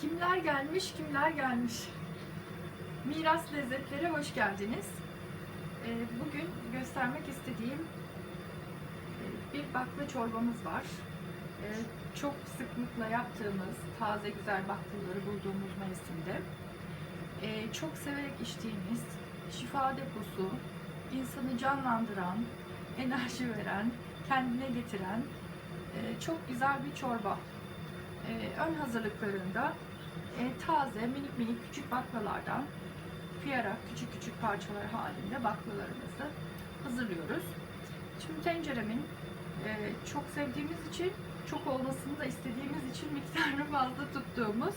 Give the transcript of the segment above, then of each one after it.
Kimler gelmiş, kimler gelmiş? Miras lezzetlere hoş geldiniz. Ee, Bugün göstermek istediğim e, bir bakla çorbamız var. Ee, Çok sıklıkla yaptığımız taze güzel baklaları bulduğumuz mevsimde. Ee, Çok severek içtiğimiz şifa deposu, insanı canlandıran, enerji veren, kendine getiren e, çok güzel bir çorba. Ee, ön hazırlıklarında e, taze minik minik küçük baklalardan kıyarak küçük küçük parçalar halinde baklalarımızı hazırlıyoruz. Şimdi tenceremin e, çok sevdiğimiz için çok olmasını da istediğimiz için miktarını fazla tuttuğumuz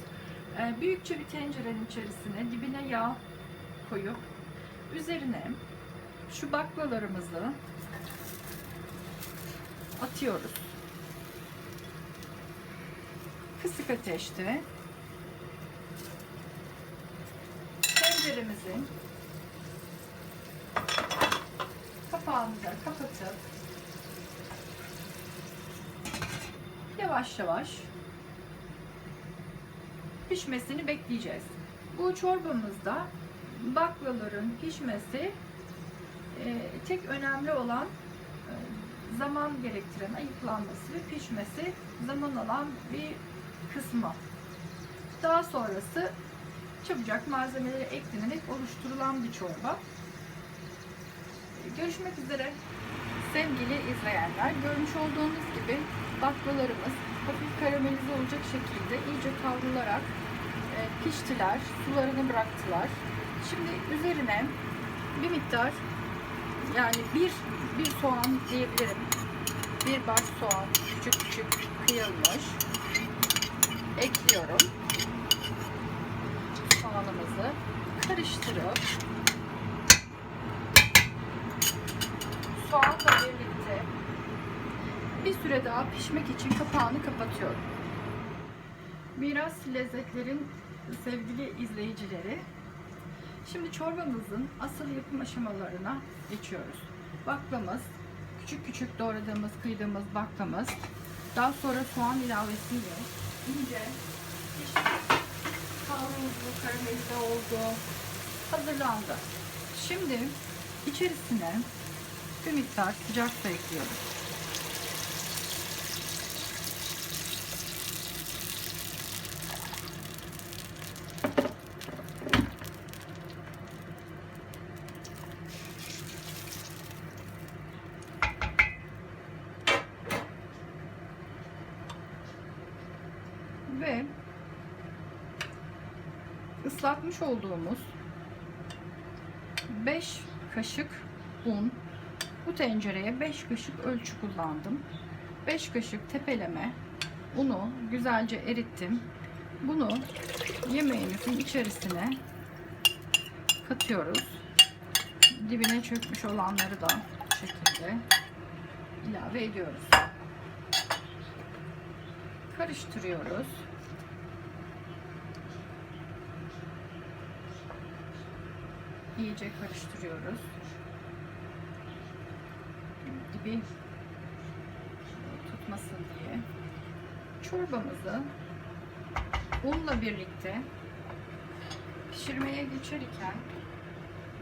e, büyükçe bir tencerenin içerisine dibine yağ koyup üzerine şu baklalarımızı atıyoruz. Kısık ateşte tenceremizin kapağını da kapatıp yavaş yavaş pişmesini bekleyeceğiz. Bu çorbamızda baklaların pişmesi e, tek önemli olan e, zaman gerektiren ayıklanması ve pişmesi zaman alan bir kısmı. Daha sonrası çabucak malzemeleri eklenerek oluşturulan bir çorba. Görüşmek üzere sevgili izleyenler. Görmüş olduğunuz gibi baklalarımız hafif karamelize olacak şekilde iyice kavrularak e, piştiler, sularını bıraktılar. Şimdi üzerine bir miktar yani bir bir soğan diyebilirim. Bir baş soğan küçük küçük kıyılmış. Ekliyorum soğanımızı karıştırıp soğanla birlikte bir süre daha pişmek için kapağını kapatıyorum. Miras lezzetlerin sevgili izleyicileri, şimdi çorbamızın asıl yapım aşamalarına geçiyoruz. Baklamız, küçük küçük doğradığımız, kıydığımız baklamız, daha sonra soğan ilavesiyle ince pişmiş kavruldu, karamelize oldu, hazırlandı. Şimdi içerisine bir miktar sıcak su ekliyoruz. Ve ıslatmış olduğumuz 5 kaşık un bu tencereye 5 kaşık ölçü kullandım. 5 kaşık tepeleme unu güzelce erittim. Bunu yemeğimizin içerisine katıyoruz. Dibine çökmüş olanları da bu şekilde ilave ediyoruz. Karıştırıyoruz iyice karıştırıyoruz. Dibi tutmasın diye. Çorbamızı unla birlikte pişirmeye geçerken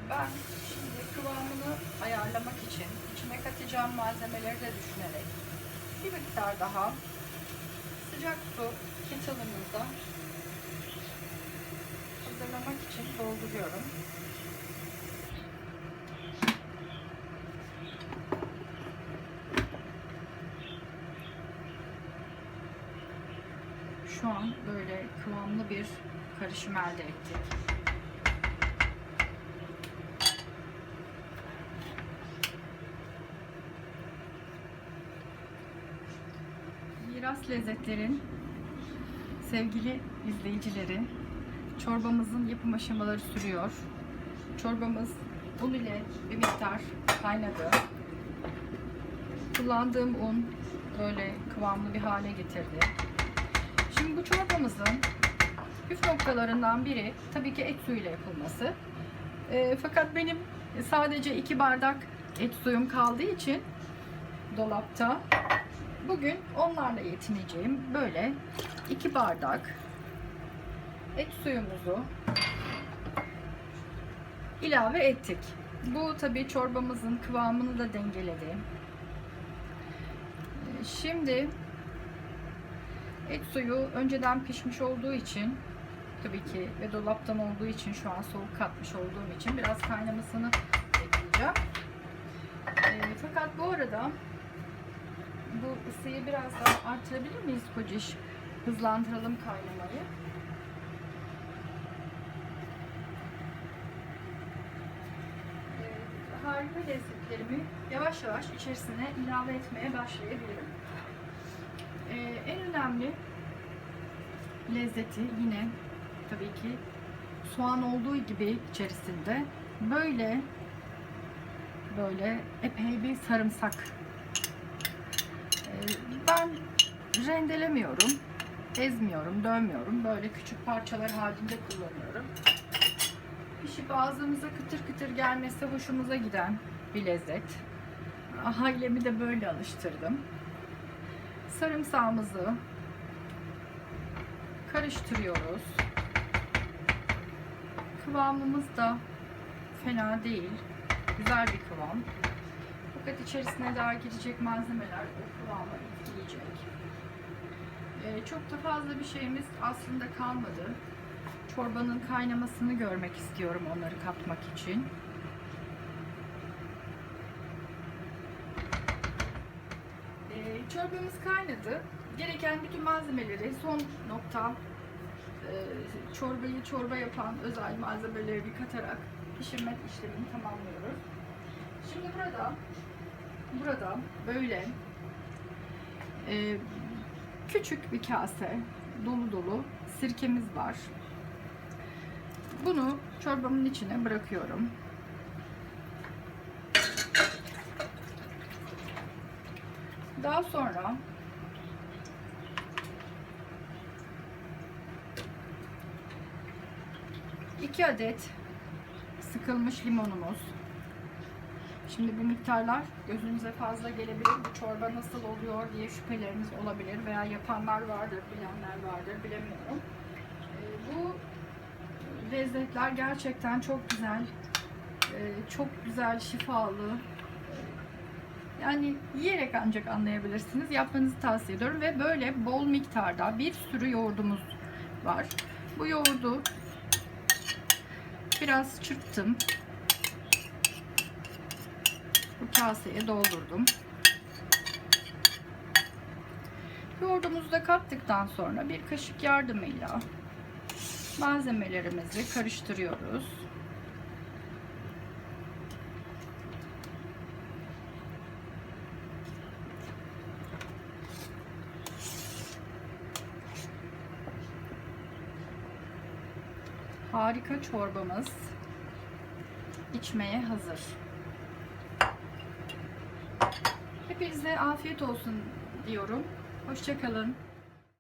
ben şimdi kıvamını ayarlamak için içine katacağım malzemeleri de düşünerek bir miktar daha sıcak su kettle'ımızda hazırlamak için dolduruyorum. Şu an böyle kıvamlı bir karışım elde ettik. Miras Lezzetler'in sevgili izleyicileri, çorbamızın yapım aşamaları sürüyor. Çorbamız un ile bir miktar kaynadı. Kullandığım un böyle kıvamlı bir hale getirdi. Şimdi bu çorbamızın püf noktalarından biri tabii ki et suyuyla yapılması. E, fakat benim sadece iki bardak et suyum kaldığı için dolapta bugün onlarla yetineceğim. Böyle iki bardak et suyumuzu ilave ettik. Bu tabii çorbamızın kıvamını da dengeledi. Ee, Şimdi et suyu önceden pişmiş olduğu için tabii ki ve dolaptan olduğu için şu an soğuk katmış olduğum için biraz kaynamasını bekleyeceğim. Ee, fakat bu arada bu ısıyı biraz daha artırabilir miyiz kociş? Hızlandıralım kaynamayı. Ee, harika lezzetlerimi yavaş yavaş içerisine ilave etmeye başlayabilirim. Önemli lezzeti yine tabii ki soğan olduğu gibi içerisinde böyle böyle epey bir sarımsak. Ee, ben rendelemiyorum, ezmiyorum, dövmüyorum. Böyle küçük parçalar halinde kullanıyorum. Pişip ağzımıza kıtır kıtır gelmesi hoşumuza giden bir lezzet. Ailemi de böyle alıştırdım. Sarımsağımızı karıştırıyoruz. Kıvamımız da fena değil. Güzel bir kıvam. Fakat içerisine daha girecek malzemeler o kıvamı etkileyecek. Ee, çok da fazla bir şeyimiz aslında kalmadı. Çorbanın kaynamasını görmek istiyorum onları katmak için. Ee, çorbamız kaynadı. Gereken bütün malzemeleri son nokta e, çorbayı çorba yapan özel malzemeleri katarak pişirme işlemini tamamlıyoruz. Şimdi burada burada böyle e, küçük bir kase dolu dolu sirkemiz var. Bunu çorbamın içine bırakıyorum. Daha sonra iki adet sıkılmış limonumuz. Şimdi bu miktarlar gözünüze fazla gelebilir. Bu çorba nasıl oluyor diye şüpheleriniz olabilir veya yapanlar vardır, bilenler vardır, bilemiyorum. Ee, Bu lezzetler gerçekten çok güzel, ee, çok güzel, şifalı. Yani yiyerek ancak anlayabilirsiniz. Yapmanızı tavsiye ediyorum ve böyle bol miktarda bir sürü yoğurdumuz var. Bu yoğurdu biraz çırptım. Bu kaseye doldurdum. Yoğurdumuzu da kattıktan sonra bir kaşık yardımıyla malzemelerimizi karıştırıyoruz. Harika çorbamız içmeye hazır. Hepinize afiyet olsun diyorum. Hoşçakalın.